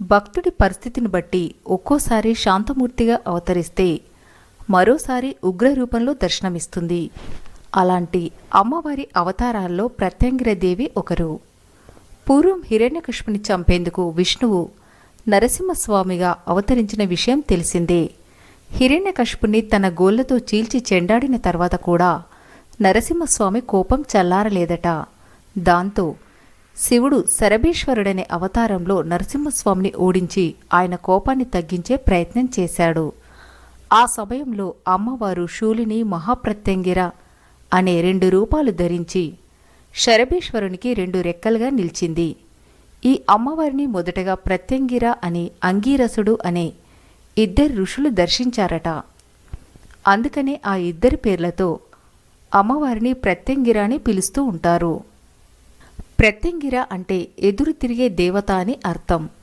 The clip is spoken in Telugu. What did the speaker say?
భక్తుడి పరిస్థితిని బట్టి ఒక్కోసారి శాంతమూర్తిగా అవతరిస్తే మరోసారి ఉగ్ర రూపంలో దర్శనమిస్తుంది. అలాంటి అమ్మవారి అవతారాల్లో ప్రత్యంగిరదేవి ఒకరు. పూర్వం హిరణ్యకృష్ణుని చంపేందుకు విష్ణువు నరసింహస్వామిగా అవతరించిన విషయం తెలిసిందే. హిరణ్యకష్పుని తన గోళ్ళతో చీల్చి చెండాడిన తర్వాత కూడా నరసింహస్వామి కోపం చల్లారలేదట. దాంతో శివుడు శరభీశ్వరుడనే అవతారంలో నరసింహస్వామిని ఓడించి ఆయన కోపాన్ని తగ్గించే ప్రయత్నం చేశాడు. ఆ సమయంలో అమ్మవారు శూలిని మహాప్రత్యంగిర అనే రెండు రూపాలు ధరించి శరభీశ్వరునికి రెండు రెక్కలుగా నిలిచింది. ఈ అమ్మవారిని మొదటగా ప్రత్యంగిర అని అంగీరసుడు అనే ఇద్దరు ఋషులు దర్శించారట. అందుకనే ఆ ఇద్దరి పేర్లతో అమ్మవారిని ప్రత్యంగిర అని పిలుస్తూ ఉంటారు. ప్రత్యంగిర అంటే ఎదురు తిరిగే దేవత అని అర్థం.